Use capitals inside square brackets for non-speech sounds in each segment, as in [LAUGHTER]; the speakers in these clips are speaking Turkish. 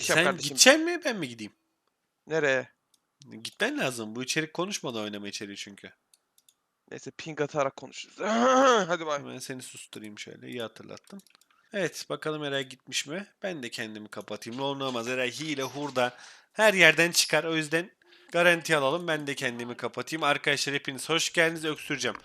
Sen kardeşim. gideceksin mi ben mi gideyim? Nereye? Gitmen lazım. Bu içerik konuşmadan oynama içeriği çünkü. Neyse ping atarak konuşuruz. [LAUGHS] Hadi bay. Ben seni susturayım şöyle. İyi hatırlattın. Evet bakalım Eray gitmiş mi? Ben de kendimi kapatayım. Ne olur ne olmaz. Eray hile hurda her yerden çıkar. O yüzden garanti alalım. Ben de kendimi kapatayım. Arkadaşlar hepiniz hoş geldiniz. Öksüreceğim.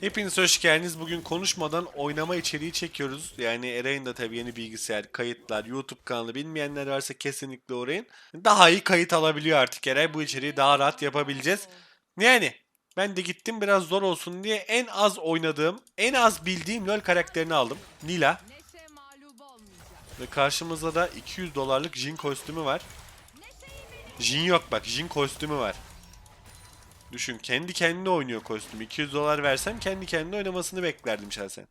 Hepiniz hoş geldiniz. Bugün konuşmadan oynama içeriği çekiyoruz. Yani Eray'ın da tabii yeni bilgisayar, kayıtlar, YouTube kanalı bilmeyenler varsa kesinlikle uğrayın. Daha iyi kayıt alabiliyor artık Eray. Bu içeriği daha rahat yapabileceğiz. Yani ben de gittim biraz zor olsun diye en az oynadığım, en az bildiğim LoL karakterini aldım. Nila. Ve karşımızda da 200 dolarlık Jin kostümü var. Jin yok bak, Jin kostümü var. Düşün, kendi kendine oynuyor kostüm. 200 dolar versem kendi kendine oynamasını beklerdim şahsen.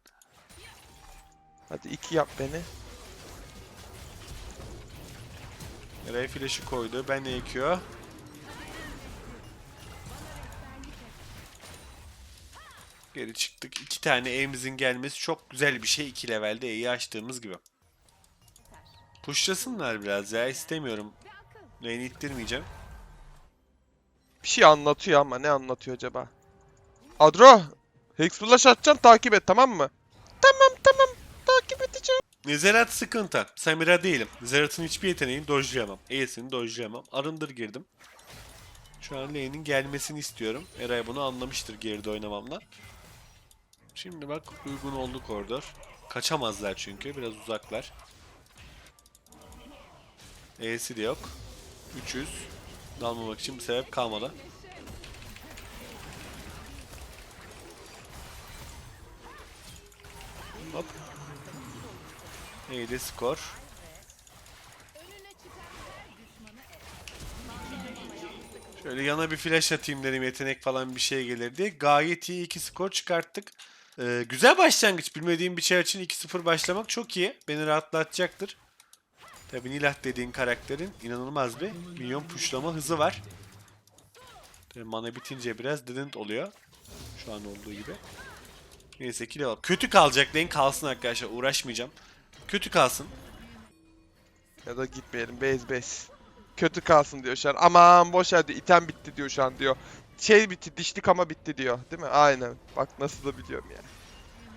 Hadi iki yap beni. Ray flash'ı koydu, ben de ekiyor. Geri çıktık. İki tane E'mizin gelmesi çok güzel bir şey. iki levelde E'yi açtığımız gibi. Pushlasınlar biraz ya istemiyorum. Lane'i ittirmeyeceğim. Bir şey anlatıyor ama ne anlatıyor acaba? Adro! Hex Flash atacaksın takip et tamam mı? Tamam tamam takip edeceğim. Zerat sıkıntı. Samira değilim. Zerat'ın hiçbir yeteneğini dojlayamam. E'sini dojlayamam. Arındır girdim. Şu an lane'in gelmesini istiyorum. Eray bunu anlamıştır geride oynamamdan. Şimdi bak uygun oldu koridor. Kaçamazlar çünkü. Biraz uzaklar. E'si de yok. 300. Dalmamak için bir sebep kalmadı. Hop. E'de skor. Şöyle yana bir flash atayım dedim yetenek falan bir şey gelir diye. Gayet iyi iki skor çıkarttık. Ee, güzel başlangıç. Bilmediğim bir şey için 2-0 başlamak çok iyi. Beni rahatlatacaktır. Tabi Nilah dediğin karakterin inanılmaz bir minyon pushlama hızı var. Tabii mana bitince biraz didn't oluyor. Şu an olduğu gibi. Neyse ki level. Kötü kalacak lane kalsın arkadaşlar uğraşmayacağım. Kötü kalsın. Ya da gitmeyelim base base. Kötü kalsın diyor şu an. Aman boş ver diyor. item bitti diyor şu an diyor. Şey bitti dişlik ama bitti diyor. Değil mi? Aynen. Bak nasıl da biliyorum ya.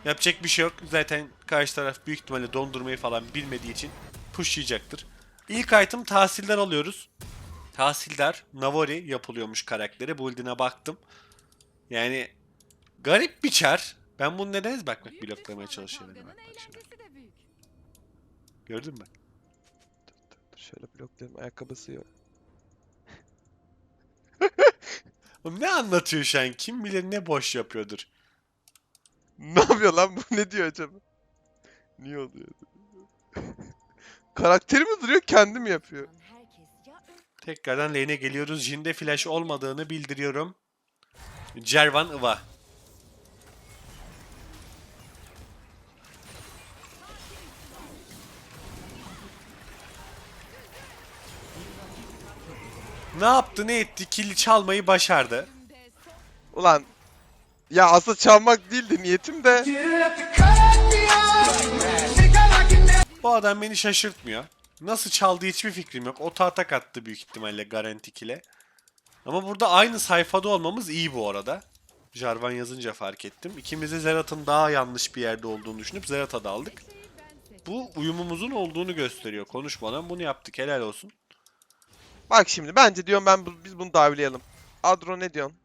Yapacak bir şey yok. Zaten karşı taraf büyük ihtimalle dondurmayı falan bilmediği için pushlayacaktır. İlk item tahsildar alıyoruz. Tahsildar Navori yapılıyormuş karakteri. Build'ine baktım. Yani garip bir çar. Ben bunu neden bak bak Büyük bloklamaya çalışıyorum. Bak, bak şimdi. eğlencesi de büyük. Gördün mü? Dur şöyle bloklayalım. Ayakkabısı yok. [LAUGHS] Oğlum ne anlatıyor şu an? Kim bilir ne boş yapıyordur. Ne yapıyor lan bu? [LAUGHS] Ne diyor acaba? Niye oluyor? Karakteri mi duruyor kendi mi yapıyor? Tekrardan lane'e geliyoruz. Jin'de flash olmadığını bildiriyorum. Cervan Iva. Ne yaptı ne etti? Kili çalmayı başardı. Ulan ya aslında çalmak değildi niyetim de. Bu adam beni şaşırtmıyor. Nasıl çaldığı hiçbir fikrim yok. O atak attı büyük ihtimalle Garanti kile. Ama burada aynı sayfada olmamız iyi bu arada. Jarvan yazınca fark ettim. İkimiz de Zerat'ın daha yanlış bir yerde olduğunu düşünüp Zerat'a da aldık. şeyi ben seçtim. Bu uyumumuzun olduğunu gösteriyor. Konuşmadan bunu yaptık. Helal olsun. Bak şimdi bence diyorum ben bu- biz bunu davlayalım. Adro ne diyorsun?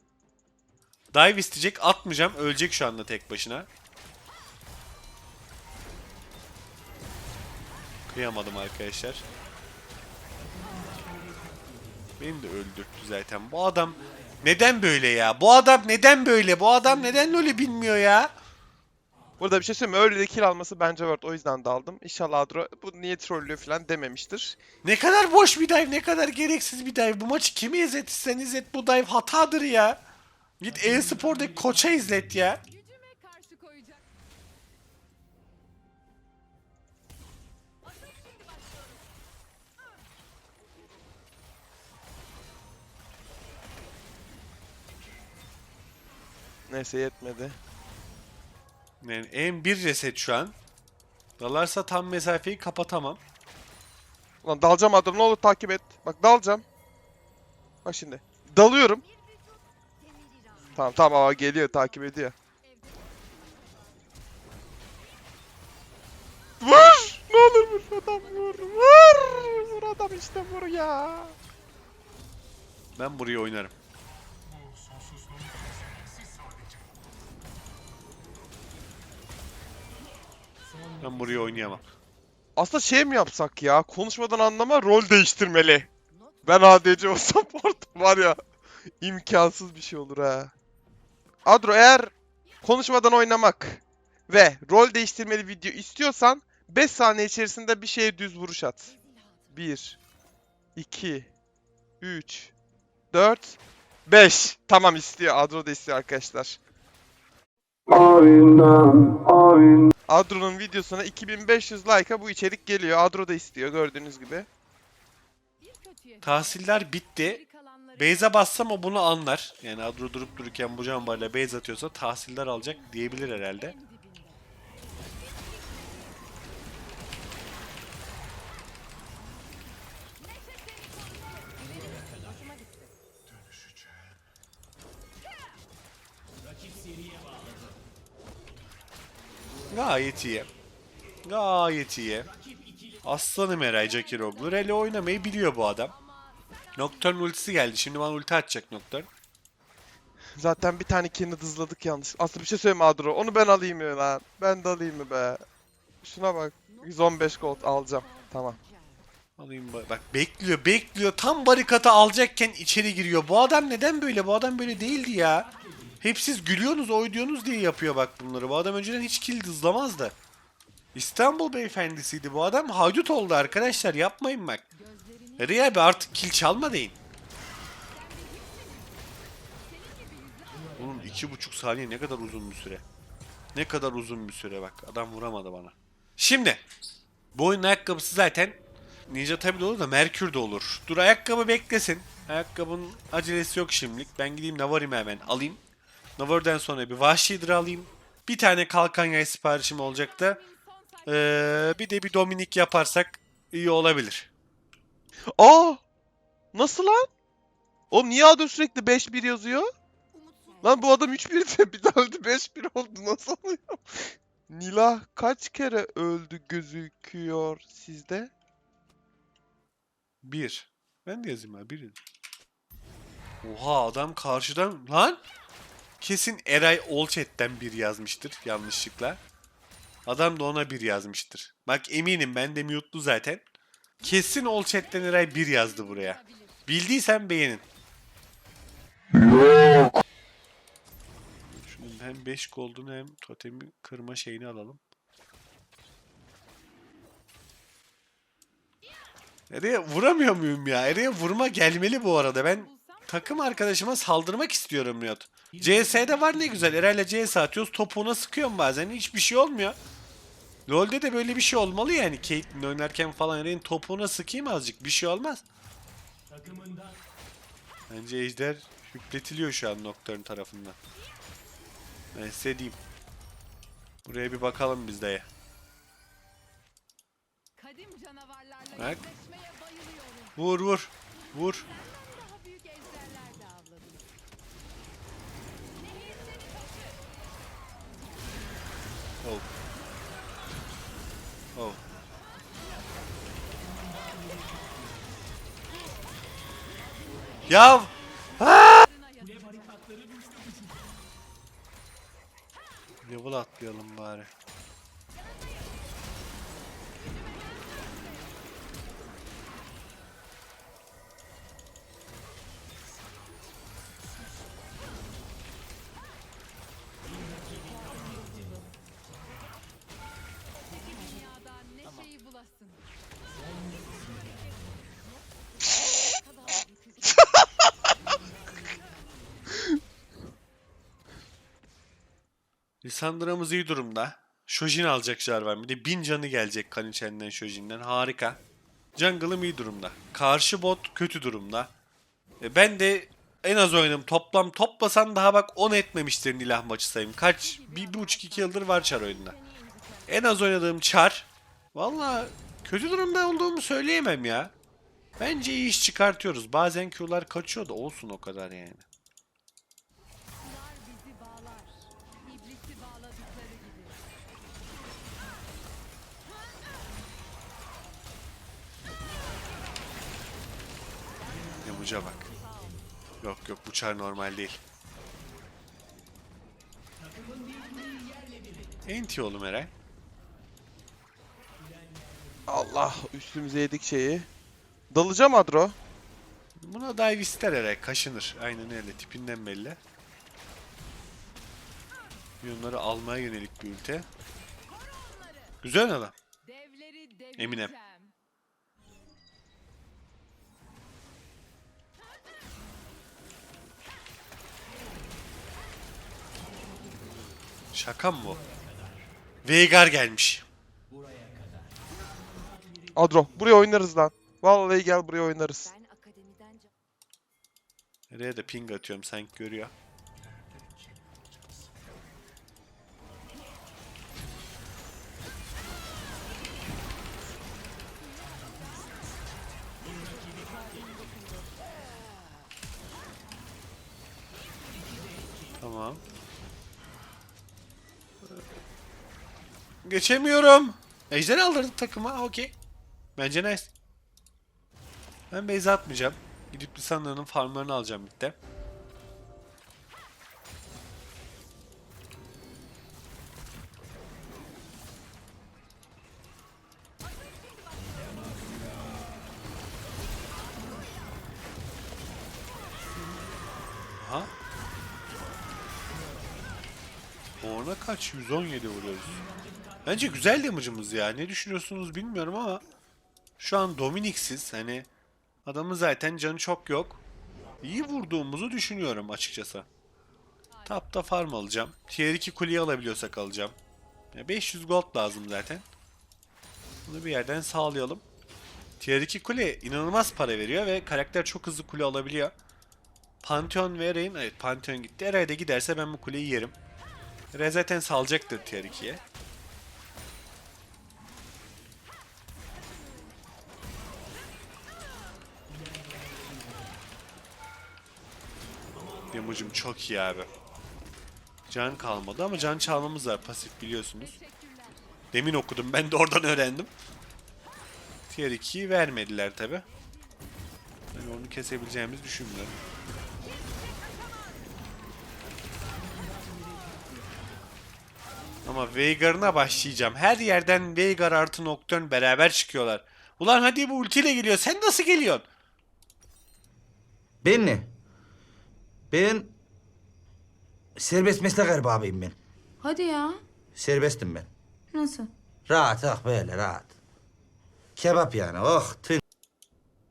Dive isteyecek. Atmayacağım. Ölecek şu anda tek başına. Kıyamadım arkadaşlar. Benim de öldürttü zaten. Bu adam neden böyle ya? Bu adam neden böyle? Bu adam neden öyle bilmiyor ya? Burada bir şey söyleyeyim mi? Öyle de kill alması bence Word. O yüzden daldım. İnşallah Adro bu niye trollüyor falan dememiştir. Ne kadar boş bir dive, ne kadar gereksiz bir dive. Bu maçı kimi izletirsen izlet bu dive hatadır ya. Git e-spordaki koça izlet ya. Neyse yetmedi. Yani en bir reset şu an. Dalarsa tam mesafeyi kapatamam. Ulan dalacağım Adro ne olur takip et. Bak dalacağım. Bak şimdi. Dalıyorum. Tamam tamam ama geliyor takip ediyor. Vur! Ne olur vur adam vur. Vur! Vur adam işte vur ya. Ben buraya oynarım. Ben buraya oynayamam. Aslında şey mi yapsak ya? Konuşmadan anlama rol değiştirmeli. Ben ADC olsam [LAUGHS] orada var ya imkansız bir şey olur ha. Adro eğer konuşmadan oynamak ve rol değiştirmeli video istiyorsan 5 saniye içerisinde bir şeye düz vuruş at. 1 2 3 4 5 Tamam istiyor. Adro da istiyor arkadaşlar. Adro'nun videosuna 2500 like'a bu içerik geliyor. Adro da istiyor gördüğünüz gibi. Tahsiller bitti. Beyza bassam o bunu anlar. Yani Adro durup dururken bu cambarla base atıyorsa tahsiller alacak diyebilir herhalde. Gayet iyi. Gayet iyi. Aslanım Eray Jakiroglu. Rally oynamayı biliyor bu adam. Nocturne ultisi geldi. Şimdi bana ulti atacak Nocturne. Zaten bir tane kendi hızladık yanlış. Aslında bir şey söyleme Adro. Onu ben alayım mı lan? Ben de alayım mı be? Şuna bak. 115 gold alacağım. Tamam. Alayım ba- bak bekliyor bekliyor tam barikata alacakken içeri giriyor. Bu adam neden böyle? Bu adam böyle değildi ya. Hep siz gülüyorsunuz oynuyorsunuz diye yapıyor bak bunları. Bu adam önceden hiç kill hızlamazdı. İstanbul beyefendisiydi bu adam. Haydut oldu arkadaşlar yapmayın bak. Ria abi artık kill çalma deyin. Bunun iki buçuk saniye ne kadar uzun bir süre. Ne kadar uzun bir süre bak. Adam vuramadı bana. Şimdi. Bu oyunun ayakkabısı zaten Ninja tabi de olur da Merkür de olur. Dur ayakkabı beklesin. Ayakkabının acelesi yok şimdilik. Ben gideyim Navarim'i hemen alayım. Navarro'dan sonra bir Vahşi'dir alayım. Bir tane kalkan yay siparişim son sayı Ee, bir de bir Dominik yaparsak iyi olabilir. Aa! Nasıl lan? Oğlum niye Adro sürekli 5-1 yazıyor? Lan bu adam 3-1 ise [LAUGHS] bir daha öldü 5-1 oldu. Nasıl oluyor? [LAUGHS] Nilah kaç kere öldü gözüküyor sizde? Bir. Ben de yazayım abi. Bir. Oha adam karşıdan lan. Kesin Eray Olchat'ten bir yazmıştır yanlışlıkla. Adam da ona bir yazmıştır. Bak eminim ben de mute'lu zaten. Kesin Olchat'ten Eray bir yazdı buraya. Bildiysen beğenin. Şunun hem 5 gold'unu hem totemi kırma şeyini alalım. Nereye vuramıyor muyum ya? Nereye vurma gelmeli bu arada. Ben takım arkadaşıma saldırmak istiyorum Riot. CS'de var ne güzel. Eray'la CS atıyoruz. Topuğuna sıkıyorum bazen. Hiçbir şey olmuyor. LoL'de de böyle bir şey olmalı yani. Caitlyn oynarken falan Eray'in topuğuna sıkayım azıcık. Bir şey olmaz. Bence Ejder hüpletiliyor şu an Nocturne tarafından. Ben size diyeyim. Buraya bir bakalım biz canavarlarla Bak. Vur vur. Vur. Oh. Oh. Ya yatır. level atlayalım bari. Lissandra'mız iyi durumda. Shojin alacak Jarvan. Bir de 1000 canı gelecek Kanichen'den Shojin'den. Harika. Jungle'ım iyi durumda. Karşı bot kötü durumda. E ben de en az oynadım. Toplam toplasan daha bak 10 etmemiştir Nilah maçı sayım. Kaç? Bir, bir buçuk iki yıldır var Char oyunda. En az oynadığım Char. Valla kötü durumda olduğumu söyleyemem ya. Bence iyi iş çıkartıyoruz. Bazen Q'lar kaçıyor da olsun o kadar yani. Yamuca bak. Yok yok bu çar normal değil. Enti oğlum Eray. Allah üstümüze yedik şeyi. Dalacağım Adro. Buna dive ister Eray. Kaşınır. Aynen öyle. Tipinden belli. Milyonları almaya yönelik bir ülke. Güzel adam. Eminem. Şaka mı bu? Veigar gelmiş. Adro buraya oynarız lan. Vallahi gel buraya oynarız. Ben akademiden ca- Nereye de ping atıyorum sanki görüyor. Tamam. Geçemiyorum. Ejder aldırdık takıma. Okey. Bence nice. Ben base atmayacağım. Gidip Lissandra'nın farmlarını alacağım midde. Aha. Orna kaç? 117 vuruyoruz. Bence güzel damage'ımız ya. Ne düşünüyorsunuz bilmiyorum ama şu an Dominik'siz hani adamın zaten canı çok yok. İyi vurduğumuzu düşünüyorum açıkçası. Tapta farm alacağım. Tier 2 kuleyi alabiliyorsak alacağım. Ya 500 gold lazım zaten. Bunu bir yerden sağlayalım. Tier 2 kule inanılmaz para veriyor ve karakter çok hızlı kule alabiliyor. Pantheon ve Rain, evet Pantheon gitti. Eray giderse ben bu kuleyi yerim. Eray zaten salacaktır Tier 2'ye. Demucum çok iyi abi. Can kalmadı ama can çalmamız var pasif biliyorsunuz. Teşekkürler. Demin okudum ben de oradan öğrendim. Tier 2'yi vermediler tabi. Ben onu kesebileceğimizi düşünmüyorum. Ama Veigar'ına başlayacağım. Her yerden Veigar artı Nocturne beraber çıkıyorlar. Ulan hadi bu ultiyle geliyor. Sen nasıl geliyorsun? Ben ne? Ben serbest meslek erbabıyım ben. Hadi ya. Serbestim ben. Nasıl? Rahat ah böyle rahat. Kebap yani oh tın.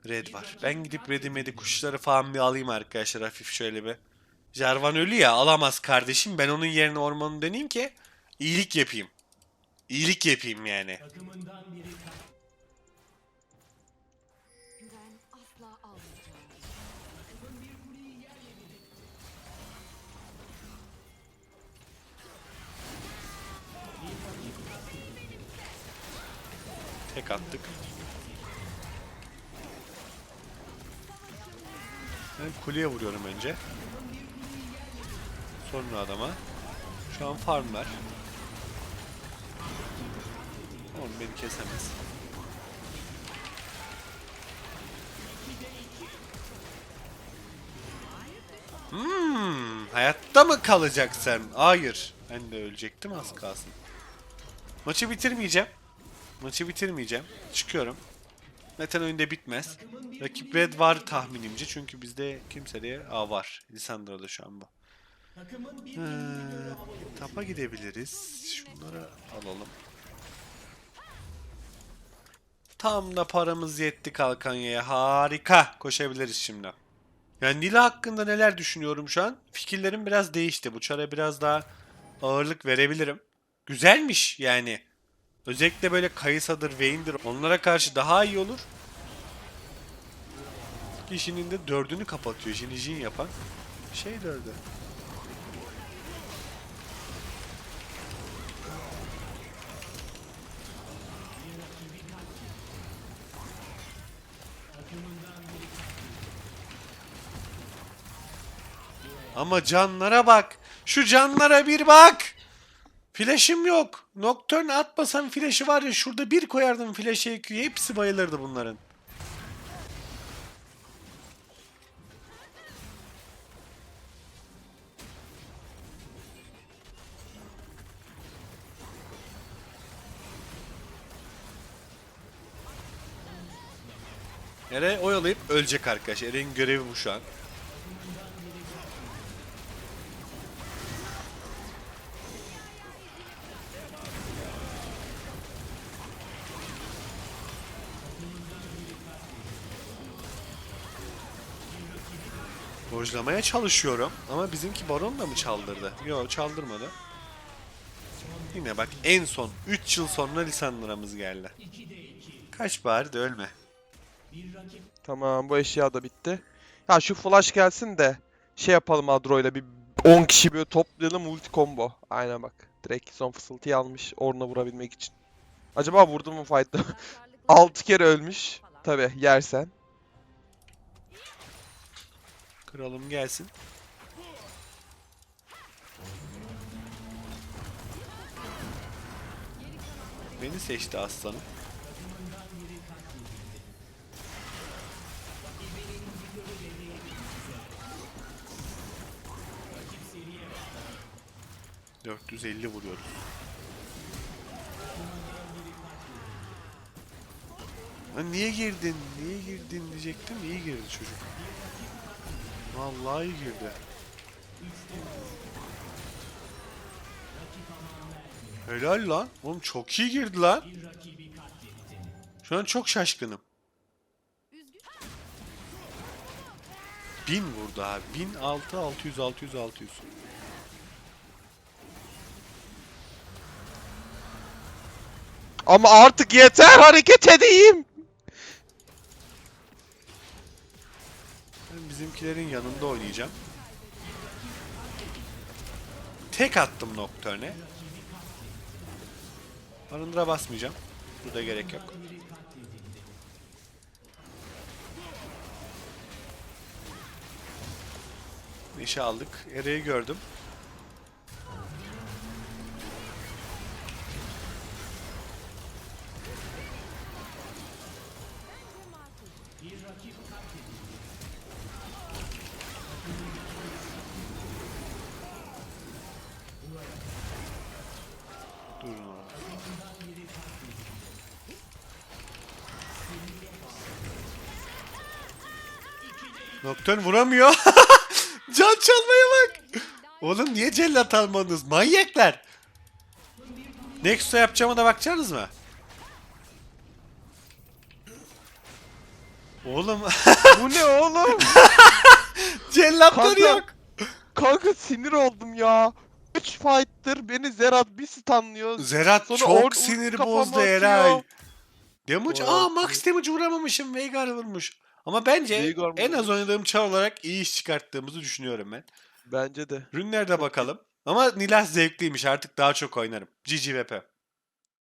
Red var. Ben gidip Red'i Med'i kuşları falan bir alayım arkadaşlar hafif şöyle bir. Jarvan ölü ya alamaz kardeşim. Ben onun yerine ormanı döneyim ki iyilik yapayım. İyilik yapayım yani. Tek attık. Ben kuleye vuruyorum önce. Sonra adama. Şu an farm var. Oğlum beni kesemez. Hmm, hayatta mı kalacaksın? Hayır. Ben de ölecektim az kalsın. Maçı bitirmeyeceğim. Maçı bitirmeyeceğim. Çıkıyorum. Zaten oyunda bitmez. Rakip Red var tahminimce çünkü bizde kimsede A var. Lisandra'da şu an bu. Ee, tapa gidebiliriz. Şunları alalım. Tam da paramız yetti Kalkanya'ya. Harika. Koşabiliriz şimdi. Yani Nila hakkında neler düşünüyorum şu an? Fikirlerim biraz değişti. Bu çara biraz daha ağırlık verebilirim. Güzelmiş yani. Özellikle böyle Kayısa'dır, Vayne'dir onlara karşı daha iyi olur. Kişinin de dördünü kapatıyor. Şimdi Jin yapan şey dördü. Ama canlara bak. Şu canlara bir bak. Flash'im yok. Nocturne atmasam flash'ı var ya şurada bir koyardım flash'e EQ'ye hepsi bayılırdı bunların. Ere oyalayıp ölecek arkadaş. Eren'in görevi bu şu an. Dojlamaya çalışıyorum ama bizimki baron da mı çaldırdı? Yok çaldırmadı. Yine bak en son 3 yıl sonra Lisandra'mız geldi. Kaç bari de ölme. Tamam bu eşya da bitti. Ya şu flash gelsin de şey yapalım Adro'yla bir 10 kişi böyle toplayalım ulti combo. Aynen bak. Direkt son fısıltıyı almış Ornn'a vurabilmek için. Acaba vurdu mu fight'ta? [LAUGHS] 6 kere ölmüş. Tabi yersen. Kralım gelsin. Beni seçti aslanım. ...450 vuruyoruz. Lan niye girdin? Niye girdin diyecektim. İyi girdi çocuk. Vallahi girdi. Helal lan. Oğlum çok iyi girdi lan. Şu an çok şaşkınım. Bin vurdu abi. Bin altı, altı yüz, altı yüz, altı yüz. Ama artık yeter hareket edeyim. Bizimkilerin yanında oynayacağım. Tek attım Nocturne'e. Arındıra basmayacağım. Burada gerek yok. Neşe aldık. Ereği gördüm. Nocturne vuramıyor. [LAUGHS] Can çalmaya bak. Oğlum niye cellat almadınız? Manyaklar. Nexus'a yapacağıma da bakacaksınız mı? Oğlum [LAUGHS] Bu ne oğlum? [LAUGHS] cellatları Kanka. yok. Kanka sinir oldum ya. 3 fight'tır beni Zerat bir stunlıyor. Zerat Sonra çok or- sinir kafama bozdu atıyor. Eray. Damage, aa max damage vuramamışım. Veigar vurmuş. Ama bence en az oynadığım çar olarak iyi iş çıkarttığımızı düşünüyorum ben. Bence de. Rünlerde bakalım. Ama Nilah zevkliymiş artık daha çok oynarım. GG VP.